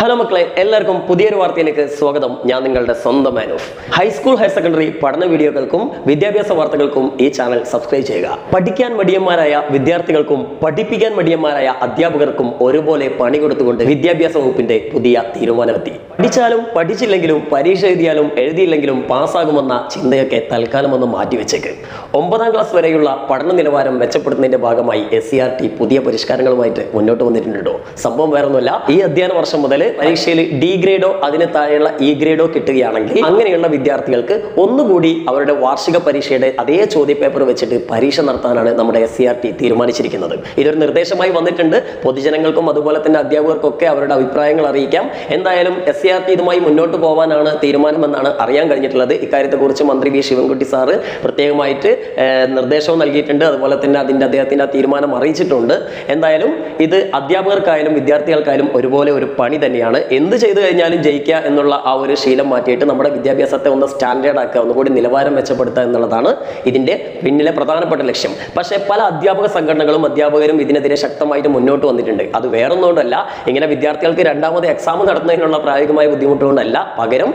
Hello മക്കളെ എല്ലാവർക്കും പുതിയൊരു വാർത്തയിലേക്ക് സ്വാഗതം. ഞാൻ നിങ്ങളുടെ സ്വന്തം മാനൂഫ് ഹൈസ്കൂൾ ഹയർ സെക്കൻഡറി പഠന വീഡിയോകൾക്കും വിദ്യാഭ്യാസ വാർത്തകൾക്കും ഈ ചാനൽ സബ്സ്ക്രൈബ് ചെയ്യുക. പഠിക്കാൻ മടിയന്മാരായ വിദ്യാർത്ഥികൾക്കും പഠിപ്പിക്കാൻ മടിയന്മാരായ അധ്യാപകർക്കും ഒരുപോലെ പണി കൊടുത്തുകൊണ്ട് വിദ്യാഭ്യാസ വകുപ്പിന്റെ പുതിയ തീരുമാനമെത്തി. പഠിച്ചാലും പഠിച്ചില്ലെങ്കിലും പരീക്ഷ എഴുതിയാലും എഴുതിയില്ലെങ്കിലും പാസ്സാകുമെന്ന ചിന്തയൊക്കെ തൽക്കാലം ഒന്ന് മാറ്റിവെച്ചേക്ക്. ഒമ്പതാം ക്ലാസ് വരെയുള്ള പഠന നിലവാരം മെച്ചപ്പെടുത്തുന്നതിന്റെ ഭാഗമായി എസ് സി ആർ ടി പുതിയ പരിഷ്കാരങ്ങളുമായിട്ട് മുന്നോട്ട് വന്നിട്ടുണ്ടോ? സംഭവം വേറൊന്നുമല്ല. ഈ അധ്യയന വർഷം മുതൽ പരീക്ഷയിൽ ഡി ഗ്രേഡോ അതിന് താഴെയുള്ള ഇ ഗ്രേഡോ കിട്ടുകയാണെങ്കിൽ അങ്ങനെയുള്ള വിദ്യാർത്ഥികൾക്ക് ഒന്നുകൂടി അവരുടെ വാർഷിക പരീക്ഷയുടെ അതേ ചോദ്യപേപ്പർ വെച്ചിട്ട് പരീക്ഷ നടത്താനാണ് നമ്മുടെ എസ് സി ആർ ടി തീരുമാനിച്ചിരിക്കുന്നത്. ഇതൊരു നിർദ്ദേശമായി വന്നിട്ടുണ്ട്. പൊതുജനങ്ങൾക്കും അതുപോലെ തന്നെ അധ്യാപകർക്കൊക്കെ അവരുടെ അഭിപ്രായങ്ങൾ അറിയിക്കാം. എന്തായാലും എസ് സി ഇതുമായി മുന്നോട്ട് പോകാനാണ് തീരുമാനമെന്നാണ് അറിയാൻ കഴിഞ്ഞിട്ടുള്ളത്. ഇക്കാര്യത്തെക്കുറിച്ച് മന്ത്രി വി ശിവൻകുട്ടി സാറ് പ്രത്യേകമായിട്ട് നിർദ്ദേശവും നൽകിയിട്ടുണ്ട്. അതുപോലെ തന്നെ അതിന്റെ അദ്ദേഹത്തിന്റെ ആ തീരുമാനം അറിയിച്ചിട്ടുണ്ട്. എന്തായാലും ഇത് അധ്യാപകർക്കായാലും വിദ്യാർത്ഥികൾക്കായാലും ഒരുപോലെ ഒരു പണി തന്നെയാണ്. എന്ത് ചെയ്തു കഴിഞ്ഞാലും ജയിക്കുക എന്നുള്ള ആ ഒരു ശീലം മാറ്റിയിട്ട് നമ്മുടെ വിദ്യാഭ്യാസത്തെ ഒന്ന് സ്റ്റാൻഡേർഡ് ആക്കുക ഒന്നുകൂടി നിലവാരം മെച്ചപ്പെടുത്തുക എന്നുള്ളതാണ് ഇതിന്റെ പിന്നിലെ പ്രധാനപ്പെട്ട ലക്ഷ്യം. പക്ഷേ പല അധ്യാപക സംഘടനകളും അധ്യാപകരും ഇതിനെതിരെ ശക്തമായിട്ട് മുന്നോട്ട് വന്നിട്ടുണ്ട്. അത് വേറൊന്നുകൊണ്ടല്ല ഇങ്ങനെ വിദ്യാർത്ഥികൾക്ക് രണ്ടാമത് എക്സാം നടത്തുന്നതിനുള്ള പ്രായോഗികമായ ബുദ്ധിമുട്ടുകൊണ്ടല്ല. പകരം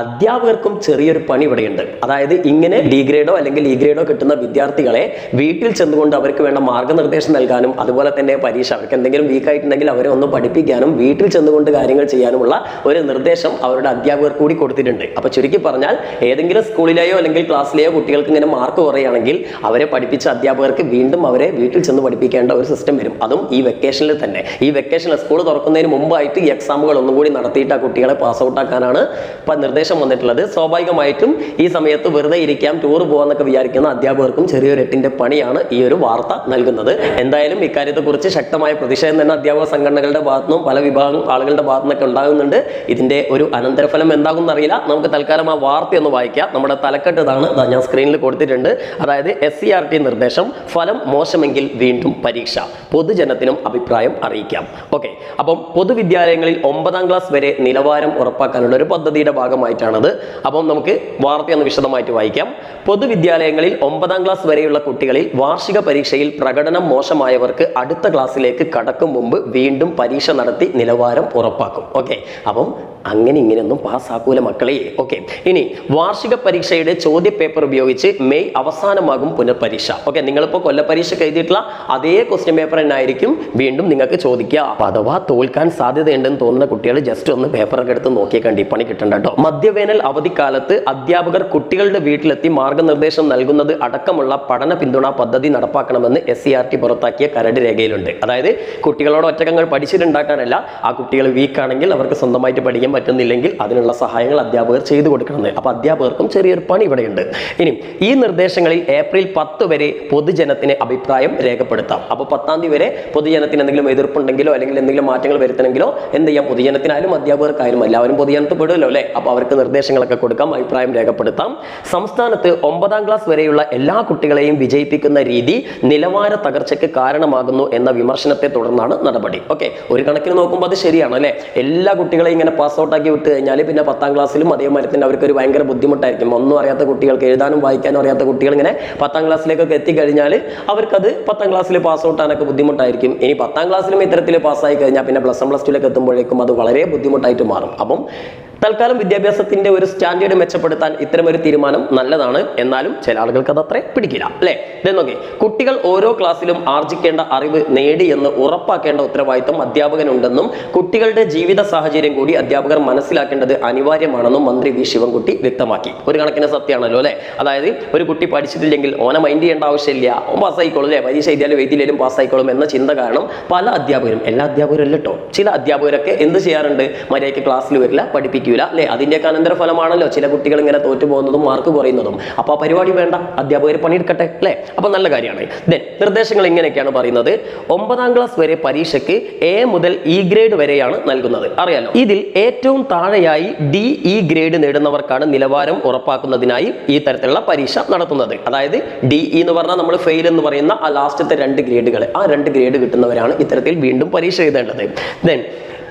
അധ്യാപകർക്കും ചെറിയൊരു പണി ഇവിടെയുണ്ട്. അതായത് ഇങ്ങനെ ഡി ഗ്രേഡോ അല്ലെങ്കിൽ ഇ ഗ്രേഡോ കിട്ടുന്ന വിദ്യാർത്ഥികളെ വീട്ടിൽ ചെന്നുകൊണ്ട് അവർക്ക് വേണ്ട മാർഗനിർദ്ദേശം നൽകാനും അതുപോലെ തന്നെ പരീക്ഷ അവർക്ക് എന്തെങ്കിലും വീക്ക് ആയിട്ടുണ്ടെങ്കിൽ അവരെ ഒന്ന് പഠിപ്പിക്കാനും വീട്ടിൽ ചെന്നുകൊണ്ട് കാര്യങ്ങൾ ചെയ്യാനുമുള്ള ഒരു നിർദ്ദേശം അവരുടെ അധ്യാപകർ കൂടി കൊടുത്തിട്ടുണ്ട്. അപ്പൊ ചുരുക്കി പറഞ്ഞാൽ ഏതെങ്കിലും സ്കൂളിലെയോ അല്ലെങ്കിൽ ക്ലാസ്സിലെയോ കുട്ടികൾക്ക് ഇങ്ങനെ മാർക്ക് കുറയുകയാണെങ്കിൽ അവരെ പഠിപ്പിച്ച അധ്യാപകർക്ക് വീണ്ടും അവരെ വീട്ടിൽ ചെന്ന് പഠിപ്പിക്കേണ്ട ഒരു സിസ്റ്റം വരും. അതും ഈ വെക്കേഷനിൽ തന്നെ. ഈ വെക്കേഷനിൽ സ്കൂൾ തുറക്കുന്നതിന് മുമ്പായിട്ട് ഈ എക്സാമുകൾ ഒന്നും കൂടി നടത്തിയിട്ട് ആ കുട്ടികളെ പാസ് ഔട്ട് ആക്കാനാണ് ഇപ്പൊ നിർദ്ദേശം വന്നിട്ടുള്ളത്. സ്വാഭാവികമായിട്ടും ഈ സമയത്ത് വെറുതെ ഇരിക്കാം ടൂർ പോകാന്നൊക്കെ വിചാരിക്കുന്ന അധ്യാപകർക്കും ചെറിയൊരു എട്ടിന്റെ പണിയാണ് ഈ ഒരു വാർത്ത നൽകുന്നത്. എന്തായാലും ഇക്കാര്യത്തെക്കുറിച്ച് ശക്തമായ പ്രതിഷേധം തന്നെ അധ്യാപക സംഘടനകളുടെ ഭാഗത്തുനിന്നും പല വിഭാഗം ആളുകളുടെ ഭാഗത്തുനിന്നൊക്കെ ഉണ്ടാകുന്നുണ്ട്. ഇതിന്റെ ഒരു അനന്തരഫലം എന്താകും എന്നറിയില്ല. നമുക്ക് തൽക്കാലം ആ വാർത്ത ഒന്ന് വായിക്കാം. നമ്മുടെ തലക്കെട്ട് ഇതാണ്. ഞാൻ സ്ക്രീനിൽ കൊടുത്തിട്ടുണ്ട്. അതായത് എസ് സി ആർ ടി നിർദ്ദേശം ഫലം മോശമെങ്കിൽ വീണ്ടും പരീക്ഷ. പൊതുജനത്തിനും അഭിപ്രായം അറിയിക്കാം. ഓക്കെ. അപ്പം പൊതുവിദ്യാലയങ്ങളിൽ ഒമ്പതാം ക്ലാസ് വരെ നിലവാരം ഉറപ്പാക്കാനുള്ള ഒരു പദ്ധതിയുടെ ഭാഗമായിട്ടാണത് അപ്പം നമുക്ക് വാർത്തയൊന്ന് വിശദമായിട്ട് വായിക്കാം. പൊതുവിദ്യാലയങ്ങളിൽ ഒമ്പതാം ക്ലാസ് വരെയുള്ള കുട്ടികളിൽ വാർഷിക പരീക്ഷയിൽ പ്രകടനം മോശമായവർക്ക് അടുത്ത ക്ലാസ്സിലേക്ക് കടക്കും മുമ്പ് വീണ്ടും പരീക്ഷ നടത്തി നിലവാരം ഉറപ്പാക്കും. ഓക്കെ? അപ്പം അങ്ങനെ ഇങ്ങനെയൊന്നും പാസ്സാക്കൂല മക്കളെ. ഓക്കെ? ഇനി വാർഷിക പരീക്ഷയുടെ ചോദ്യ പേപ്പർ ഉപയോഗിച്ച് മെയ് അവസാനമാകും പുനഃപരീക്ഷ ഓക്കെ? നിങ്ങളിപ്പോൾ പരീക്ഷ എഴുതിയിട്ടുള്ള അതേ ക്വസ്റ്റ്യൻ പേപ്പർ തന്നെ ആയിരിക്കും വീണ്ടും നിങ്ങൾക്ക് ചോദിക്കുക. അഥവാ തോൽക്കാൻ സാധ്യതയുണ്ടെന്ന് തോന്നുന്ന കുട്ടികൾ ജസ്റ്റ് ഒന്ന് പേപ്പറൊക്കെ എടുത്ത് നോക്കിയേ കണ്ടി പണി കിട്ടണ്ട കേട്ടോ. മധ്യവേനൽ അവധിക്കാലത്ത് അധ്യാപകർ കുട്ടികളുടെ വീട്ടിലെത്തി മാർഗനിർദ്ദേശം നൽകുന്നത് അടക്കമുള്ള പഠന പിന്തുണ പദ്ധതി നടപ്പാക്കണമെന്ന് എസ് സി ആർ ടി പുറത്താക്കിയ കരട് രേഖയിലുണ്ട്. അതായത് കുട്ടികളോട് ഒറ്റക്കങ്ങൾ പഠിച്ചിട്ടുണ്ടാക്കാനല്ല ആ കുട്ടികൾ വീക്ക് ആണെങ്കിൽ അവർക്ക് സ്വന്തമായിട്ട് പഠിക്കാൻ പറ്റുന്നില്ലെങ്കിൽ അതിനുള്ള സഹായങ്ങൾ അധ്യാപകർ ചെയ്തു കൊടുക്കണമെന്ന്. അപ്പൊ അധ്യാപകർക്കും ചെറിയൊരു പണി ഇവിടെയുണ്ട്. ഇനി ഈ നിർദ്ദേശങ്ങളിൽ ഏപ്രിൽ പത്ത് വരെ പൊതുജനത്തിന് അഭിപ്രായം രേഖപ്പെടുത്താം. അപ്പോൾ പത്താം തീയതി വരെ പൊതുജനത്തിന് എന്തെങ്കിലും എതിർപ്പുണ്ടെങ്കിലോ അല്ലെങ്കിൽ എന്തെങ്കിലും മാറ്റങ്ങൾ വരുത്തണമെങ്കിലോ എന്ത് ചെയ്യാം? പൊതുജനത്തിനായാലും അധ്യാപകർക്കായാലും എല്ലാവരും പൊതുജനത്ത് പെടുമല്ലോ അല്ലേ? അപ്പോൾ അവർക്ക് നിർദ്ദേശങ്ങളൊക്കെ കൊടുക്കാം അഭിപ്രായം രേഖപ്പെടുത്താം. സംസ്ഥാനത്ത് ഒമ്പതാം ക്ലാസ് വരെയുള്ള എല്ലാ കുട്ടികളെയും വിജയിപ്പിക്കുന്ന രീതി നിലവാര തകർച്ചയ്ക്ക് കാരണമാകുന്നു എന്ന വിമർശനത്തെ തുടർന്നാണ് നടപടി. ഓക്കെ ഒരു കണക്കിന് നോക്കുമ്പോൾ അത് ശരിയാണ് അല്ലേ? എല്ലാ കുട്ടികളെയും ഇങ്ങനെ പാസ് ഔട്ട് ആക്കി വിട്ട് കഴിഞ്ഞാൽ പിന്നെ പത്താം ക്ലാസ്സിലും അതേമാതിരി തന്നെ അവർക്ക് ഒരു ഭയങ്കര ബുദ്ധിമുട്ടായിരിക്കും. ഒന്നും അറിയാത്ത കുട്ടികൾക്ക് എഴുതാനും വായിക്കാനും അറിയാത്ത കുട്ടികൾ ഇങ്ങനെ പത്താം ക്ലാസ്സിലേക്കൊക്കെ എത്തിക്കഴിഞ്ഞാൽ അവർക്കത് പത്താം ക്ലാസ്സിൽ പാസ് ഔട്ട് ആനൊക്കെ ബുദ്ധിമുട്ടായിരിക്കും. ഇനി പത്താം ക്ലാസ്സിലും ഇത്തരത്തിൽ പാസ്സായി കഴിഞ്ഞാൽ പിന്നെ പ്ലസ് വൺ പ്ലസ് ടുവിലേക്ക് എത്തുമ്പോഴേക്കും അത് വളരെ ബുദ്ധിമുട്ടായിട്ട് മാറും. അപ്പം തൽക്കാലം വിദ്യാഭ്യാസത്തിന്റെ ഒരു സ്റ്റാൻഡേർഡ് മെച്ചപ്പെടുത്താൻ ഇത്തരം ഒരു തീരുമാനം നല്ലതാണ്. എന്നാലും ചില ആളുകൾക്ക് അത് അത്ര പിടിക്കില്ല അല്ലേ? നോക്കി കുട്ടികൾ ഓരോ ക്ലാസ്സിലും ആർജിക്കേണ്ട അറിവ് നേടി എന്ന് ഉറപ്പാക്കേണ്ട ഉത്തരവാദിത്തം അധ്യാപകനുണ്ടെന്നും കുട്ടികളുടെ ജീവിത സാഹചര്യം കൂടി അധ്യാപകർ മനസ്സിലാക്കേണ്ടത് അനിവാര്യമാണെന്നും മന്ത്രി വി. ശിവൻകുട്ടി വ്യക്തമാക്കി. ഒരു കണക്കിന് സത്യമാണല്ലോ അല്ലേ? അതായത് ഒരു കുട്ടി പഠിച്ചിട്ടില്ലെങ്കിൽ ഓനെ മൈൻഡ് ചെയ്യേണ്ട ആവശ്യമില്ല. ഓൻ പാസ്സായിക്കോളും അല്ലേ? പരീക്ഷ എഴുതിയാലും എഴുതിയില്ലേലും പാസ്സായിക്കോളും എന്ന ചിന്ത കാരണം പല അധ്യാപകരും എല്ലാ അധ്യാപകരും അല്ലെട്ടോ. ചില അധ്യാപകരൊക്കെ എന്ത് ചെയ്യാറുണ്ട്? മര്യാദയ്ക്ക് ക്ലാസ്സിൽ വരില്ല പഠിപ്പിക്കൂല അല്ലേ? അതിന്റെയൊക്കെ അനന്തരഫലമാണല്ലോ ചില കുട്ടികൾ ഇങ്ങനെ തോറ്റു പോകുന്നതും മാർക്ക് കുറയുന്നതും. അപ്പോൾ ആ പരിപാടി വേണ്ട. അധ്യാപകർ പണിയെടുക്കട്ടെ. അല്ലേ? അപ്പോൾ നല്ല കാര്യമാണ്. ദെൻ നിർദ്ദേശങ്ങൾ ഇങ്ങനെയൊക്കെയാണ് പറയുന്നത്. ഒമ്പതാം ക്ലാസ് വരെ പരീക്ഷയ്ക്ക് എ മുതൽ ഇ ഗ്രേഡ് വരെയാണ് നൽകുന്നത്. അറിയാലോ? ഇതിൽ ഏറ്റവും താഴെയായി ഡി ഇ ഗ്രേഡ് നേടുന്നവർക്കാണ് നിലവാരം ഉറപ്പാക്കുന്നതിനായി ഈ തരത്തിലുള്ള പരീക്ഷ നടത്തുന്നത്. അതായത് ഡി ഇ എന്ന് പറഞ്ഞാൽ നമ്മൾ ഫെയിൽ എന്ന് പറയുന്ന ആ ലാസ്റ്റത്തെ രണ്ട് ഗ്രേഡുകൾ ആ രണ്ട് ഗ്രേഡ് കിട്ടുന്നവരാണ് ഇത്തരത്തിൽ വീണ്ടും പരീക്ഷ എഴുതേണ്ടത്. ദെൻ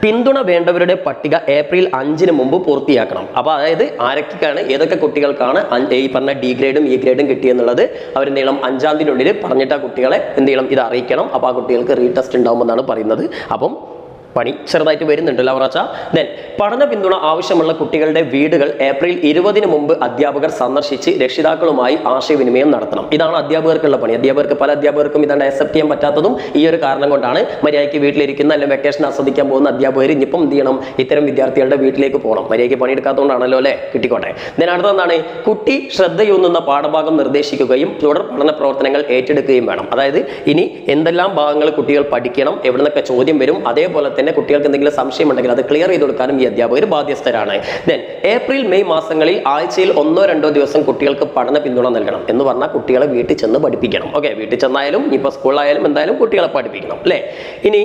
പിന്തുണ വേണ്ടവരുടെ പട്ടിക ഏപ്രിൽ അഞ്ചിന് മുമ്പ് പൂർത്തിയാക്കണം. അപ്പോൾ അതായത് ആരൊക്കെയാണ് ഏതൊക്കെ കുട്ടികൾക്കാണ് ഈ പറഞ്ഞ ഡി ഗ്രേഡും ഇ ഗ്രേഡും കിട്ടിയെന്നുള്ളത് അവർ എന്ത് ചെയ്യണം അഞ്ചാം തീയതിനുള്ളിൽ പറഞ്ഞിട്ട് ആ കുട്ടികളെ എന്ത് ചെയ്യണം ഇത് അറിയിക്കണം. അപ്പോൾ ആ കുട്ടികൾക്ക് റീടെസ്റ്റ് ഉണ്ടാവുമെന്നാണ് പറയുന്നത്. അപ്പം പണി ചെറുതായിട്ട് വരുന്നുണ്ട് ലവറാച്ച ദെൻ പഠന പിന്തുണ ആവശ്യമുള്ള കുട്ടികളുടെ വീടുകൾ ഏപ്രിൽ ഇരുപതിന് മുമ്പ് അധ്യാപകർ സന്ദർശിച്ച് രക്ഷിതാക്കളുമായി ആശയവിനിമയം നടത്തണം. ഇതാണ് അധ്യാപകർക്കുള്ള പണി. അധ്യാപകർക്ക് പല അധ്യാപകർക്കും ഇതാണ് അക്സെപ്റ്റ് ചെയ്യാൻ പറ്റാത്തതും ഈ ഒരു കാരണം കൊണ്ടാണ് മര്യാദയ്ക്ക് വീട്ടിലിരിക്കുന്ന അല്ലെങ്കിൽ വെക്കേഷൻ ആസ്വദിക്കാൻ പോകുന്ന അധ്യാപകർ ഇനിയിപ്പം എന്ത് ചെയ്യണം? ഇത്തരം വിദ്യാർത്ഥികളുടെ വീട്ടിലേക്ക് പോകണം. മര്യാദയ്ക്ക് പണിയെടുക്കാത്തതുകൊണ്ടാണല്ലോ അല്ലേ? കിട്ടിക്കോട്ടെ. ദെൻ അടുത്തതാണ് കുട്ടി ശ്രദ്ധയൂന്നുന്ന പാഠഭാഗം നിർദ്ദേശിക്കുകയും തുടർ പഠന പ്രവർത്തനങ്ങൾ ഏറ്റെടുക്കുകയും വേണം. അതായത് ഇനി എന്തെല്ലാം ഭാഗങ്ങൾ കുട്ടികൾ പഠിക്കണം? എവിടെന്നൊക്കെ ചോദ്യം വരും? അതേപോലെ തന്നെ കുട്ടികൾക്ക് എന്തെങ്കിലും സംശയം ഉണ്ടെങ്കിൽ അത് ക്ലിയർ ചെയ്ത് കൊടുക്കാനും ഈ അധ്യാപകർ ബാധ്യസ്ഥരാണ്. ദെൻ ഏപ്രിൽ മെയ് മാസങ്ങളിൽ ആഴ്ചയിൽ ഒന്നോ രണ്ടോ ദിവസം കുട്ടികൾക്ക് പഠന പിന്തുണ നൽകണം എന്ന് പറഞ്ഞാൽ കുട്ടികളെ വീട്ടിൽ ചെന്ന് പഠിപ്പിക്കണം. ഓക്കെ വീട്ടിൽ ചെന്നായാലും ഇപ്പോൾ സ്കൂളിലായാലും എന്തായാലും കുട്ടികളെ പഠിപ്പിക്കണം. അല്ലേ? ഇനി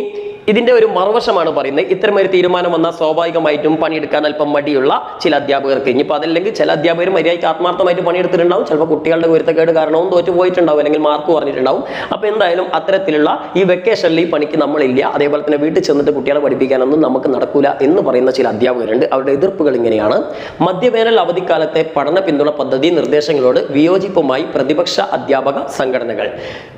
ഇതിന്റെ ഒരു മറുവശമാണ് പറയുന്നത്. ഇത്തരമൊരു തീരുമാനം വന്നാൽ സ്വാഭാവികമായിട്ടും പണിയെടുക്കാൻ അല്പം മടിയുള്ള ചില അധ്യാപകർക്ക്. ഇനിയിപ്പോൾ അതല്ലെങ്കിൽ ചില അധ്യാപകർ മര്യാദയ്ക്ക് ആത്മാർത്ഥമായിട്ട് പണിയെടുത്തിട്ടുണ്ടാവും. ചിലപ്പോൾ കുട്ടികളുടെ ഉയർത്തക്കേട് കാരണവും തോറ്റു പോയിട്ടുണ്ടാവും അല്ലെങ്കിൽ മാർക്ക് പറഞ്ഞിട്ടുണ്ടാവും അപ്പോൾ എന്തായാലും അത്തരത്തിലുള്ള ഈ വെക്കേഷനിൽ ഈ പണിക്ക് നമ്മളില്ല. അതേപോലെ തന്നെ വീട്ടിൽ ചെന്നിട്ട് കുട്ടികളെ പഠിപ്പിക്കാനൊന്നും നമുക്ക് നടക്കൂല എന്ന് പറയുന്ന ചില അധ്യാപകരുണ്ട്. അവരുടെ എതിർപ്പുകൾ ഇങ്ങനെയാണ്. മധ്യവേനൽ അവധിക്കാലത്തെ പഠന പിന്തുണ പദ്ധതി നിർദ്ദേശങ്ങളോട് വിയോജിപ്പുമായി പ്രതിപക്ഷ അധ്യാപക സംഘടനകൾ.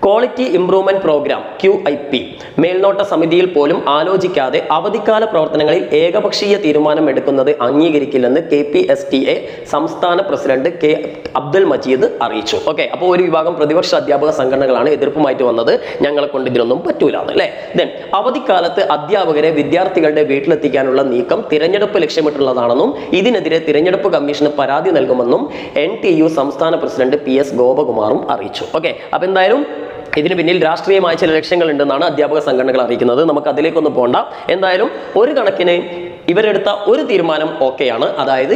Quality improvement programme Q I P മേൽനോട്ട സമിതിയിൽ പോലും ആലോചിക്കാതെ അവധിക്കാല പ്രവർത്തനങ്ങളിൽ ഏകപക്ഷീയ തീരുമാനം എടുക്കുന്നത് അംഗീകരിക്കില്ലെന്ന് K P S T A സംസ്ഥാന പ്രസിഡന്റ് കെ അബ്ദുൽ മജീദ് അറിയിച്ചു. ഓക്കെ അപ്പോൾ ഒരു വിഭാഗം പ്രതിപക്ഷ അധ്യാപക സംഘടനകളാണ് എതിർപ്പുമായിട്ട് വന്നത്. ഞങ്ങളെ കൊണ്ട് ഇതിനൊന്നും പറ്റൂല അല്ലേ ദെൻ അവധിക്കാലത്ത് അധ്യാപകരെ വിദ്യാർത്ഥികളുടെ വീട്ടിലെത്തിക്കാനുള്ള നീക്കം തിരഞ്ഞെടുപ്പ് ലക്ഷ്യമിട്ടുള്ളതാണെന്നും ഇതിനെതിരെ തിരഞ്ഞെടുപ്പ് കമ്മീഷന് പരാതി നൽകുമെന്നും എൻ ടി യു സംസ്ഥാന പ്രസിഡന്റ് പി എസ് ഗോപകുമാറും അറിയിച്ചു. ഓക്കെ അപ്പൊ എന്തായാലും ഇതിന് പിന്നിൽ രാഷ്ട്രീയമായ ചില ലക്ഷ്യങ്ങൾ ഉണ്ടെന്നാണ് അധ്യാപക സംഘടനകൾ അറിയിക്കുന്നത്. നമുക്ക് അതിലേക്കൊന്നും പോകണ്ട എന്തായാലും ഒരു കണക്കിന് ഇവരെടുത്ത ഒരു തീരുമാനം ഓക്കെയാണ്. അതായത്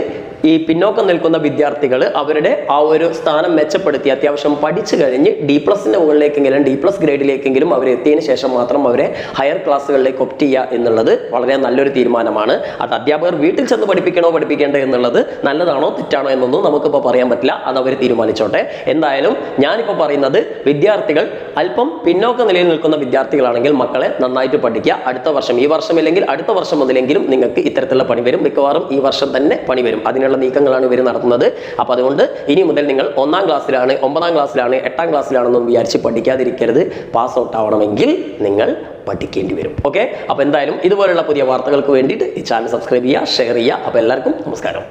ഈ പിന്നോക്കം നിൽക്കുന്ന വിദ്യാർത്ഥികൾ അവരുടെ ആ ഒരു സ്ഥാനം മെച്ചപ്പെടുത്തി അത്യാവശ്യം പഠിച്ചു കഴിഞ്ഞ് ഡി പ്ലസിന്റെ മുകളിലേക്കെങ്കിലും ഡി പ്ലസ് ഗ്രേഡിലേക്കെങ്കിലും അവർ എത്തിയതിന് ശേഷം മാത്രം അവരെ ഹയർ ക്ലാസ്സുകളിലേക്ക് ഒപ്റ്റ് ചെയ്യുക എന്നുള്ളത് വളരെ നല്ലൊരു തീരുമാനമാണ്. അത് അധ്യാപകർ വീട്ടിൽ ചെന്ന് പഠിപ്പിക്കണോ പഠിപ്പിക്കേണ്ടോ എന്നുള്ളത് നല്ലതാണോ തെറ്റാണോ എന്നൊന്നും നമുക്കിപ്പോൾ പറയാൻ പറ്റില്ല. അത് അവർ തീരുമാനിച്ചോട്ടെ. എന്തായാലും ഞാനിപ്പോൾ പറയുന്നത് വിദ്യാർത്ഥികൾ അല്പം പിന്നോക്ക നിലയിൽ നിൽക്കുന്ന വിദ്യാർത്ഥികളാണെങ്കിൽ മക്കളെ നന്നായിട്ട് പഠിക്കുക. അടുത്ത വർഷം ഈ വർഷം ഇല്ലെങ്കിൽ അടുത്ത വർഷം മുതലെങ്കിലും നിങ്ങൾക്ക് ഇത്തരത്തിലുള്ള പണി വരും. മിക്കവാറും ഈ വർഷം തന്നെ പണി വരും. അതിനുള്ള നീക്കങ്ങളാണ് ഇവർ നടത്തുന്നത്. അപ്പോൾ അതുകൊണ്ട് ഇനി മുതൽ നിങ്ങൾ ഒന്നാം ക്ലാസ്സിലാണ് ഒമ്പതാം ക്ലാസ്സിലാണ് എട്ടാം ക്ലാസ്സിലാണെന്നും വിചാരിച്ച് പഠിക്കാതിരിക്കരുത്. പാസ് ഔട്ട് ആവണമെങ്കിൽ നിങ്ങൾ പഠിക്കേണ്ടി വരും. ഓക്കെ അപ്പോൾ എന്തായാലും ഇതുപോലുള്ള പുതിയ വാർത്തകൾക്ക് വേണ്ടിയിട്ട് ഈ ചാനൽ സബ്സ്ക്രൈബ് ചെയ്യുക ഷെയർ ചെയ്യുക. അപ്പോൾ എല്ലാവർക്കും നമസ്കാരം.